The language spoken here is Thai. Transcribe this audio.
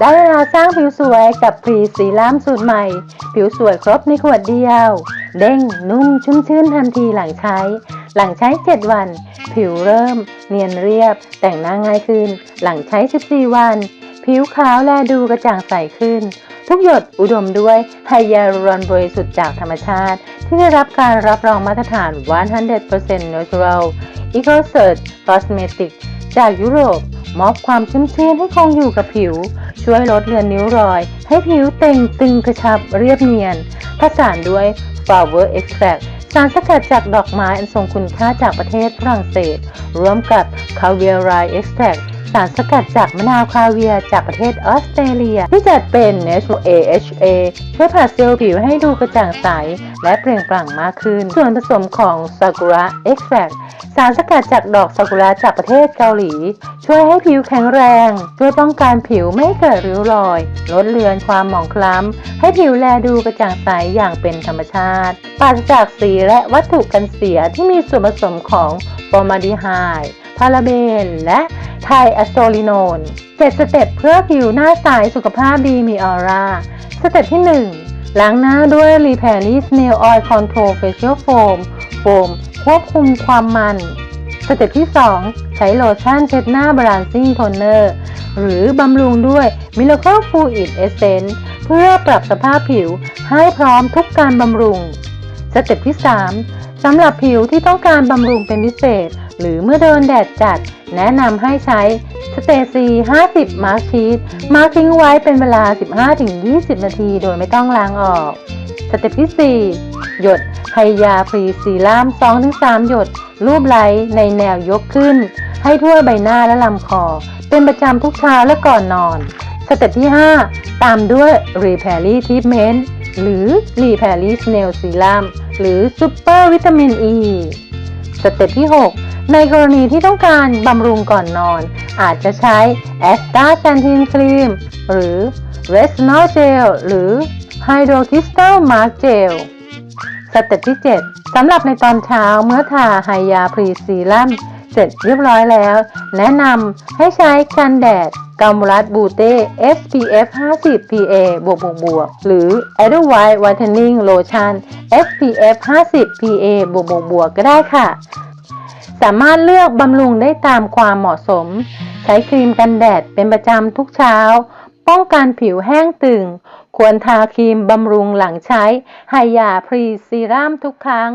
ได้เวลาสร้างผิวสวยกับพรีซีรั่มสูตรใหม่ ผิวสวยครบในขวดเดียว เด้งนุ่มชุ่มชื่นทันทีหลังใช้ หลังใช้ 7 วัน ผิวเริ่ม เนียนเรียบ แต่งหน้าง่ายขึ้น หลังใช้ 14 วัน ผิวขาวแลดูกระจ่างใสขึ้น ทุกหยดอุดมด้วยไฮยาลูรอนบริสุทธิ์จากธรรมชาติ ที่ได้รับการรับรองมาตรฐาน 100% natural Eco Search Cosmetic จากยุโรป มอบความชุ่มชื้นให้คงอยู่กับผิว ช่วยลดเลือนนิ้วรอย ให้ผิวเต่งตึงกระชับเรียบเนียน ผสานด้วย Flower Extract สารสกัดจากดอกไม้อันทรงคุณค่าจากประเทศฝรั่งเศส ร่วมกับ Caviar i Extract สารสกัดจากมะนาวคาเวียจากประเทศออสเตรเลีย ที่จัดเป็น Natural AHA ช่วยผัดเซลล์ผิวให้ดูกระจ่างใส และเปล่งปลั่งมากขึ้น ส่วนผสมของ Sakura Extract สารสกัดจากดอกซากุระจากประเทศเกาหลี ช่วยให้ผิวแข็งแรง ช่วยป้องกันผิวไม่เกิดริ้วรอย ลดเลือนความหมองคล้ำ ให้ผิวแลดูกระจ่างใสอย่างเป็นธรรมชาติปราศจากสีและวัตถุกันเสียที่มีส่วนผสมของฟอร์มาลดีไฮด์พาราเบน และ ไทอะโซลิโนนเจ็ดสเต็ปเพื่อผิวหน้าใสสุขภาพดีมีออร่า สเต็ปที่ 1 ล้างหน้าด้วย r e p a i r i s Nail Oil Control Facial Foam โฟมควบคุมความมัน สเต็ปที่ 2 ใช้โลชั่นเช็ดหน้าบรานซิ่งโทนเนอร์หรือบำรุงด้วย Miracle Fluid Essence เพื่อปรับสภาพผิวให้พร้อมทุกการบำรุง สเต็ปที่ 3สำหรับผิวที่ต้องการบำรุงเป็นพิเศษ หรือเมื่อโดนแดดจัด แนะนำให้ใช้สเตซี50 มาร์คชีสมาร์คทิ้งไว้เป็นเวลา 15-20 นาที โดยไม่ต้องล้างออก สเต็ปที่ 4 หยดไฮยาพรีซีรั่ม2-3 หยด รูปไล้ในแนวยกขึ้น ให้ทั่วใบหน้าและลำคอ เป็นประจำทุกเช้าและก่อนนอน สเต็ปที่ 5 ตามด้วย r e p a i r y Treatment หรือ r e p a i r y Nail Serum หรือ Super Vitamin E สเต็ปที่ 6 ในกรณีที่ต้องการบำรุงก่อนนอน อาจจะใช้ a s t a x a n t i n Cream หรือ Retinol Gel หรือ Hydrocrystal Mask Gel สเต็ปที่ 7 สำหรับในตอนเช้าเมื่อทาไฮยาพรีซีรั่มเสร็จเรียบร้อยแล้ว แนะนำให้ใช้กันแดดกามูรัสบูเต้ SPF 50 PA บวกบวกบวกหรือ e d e l w h i t e Whitening Lotion SPF 50 PA บวกบวกบวกก็ได้ค่ะ สามารถเลือกบำรุงได้ตามความเหมาะสม ใช้ครีมกันแดดเป็นประจำทุกเช้า ป้องกันผิวแห้งตึง ควรทาครีมบำรุงหลังใช้ไฮยาพรีซีรัมทุกครั้ง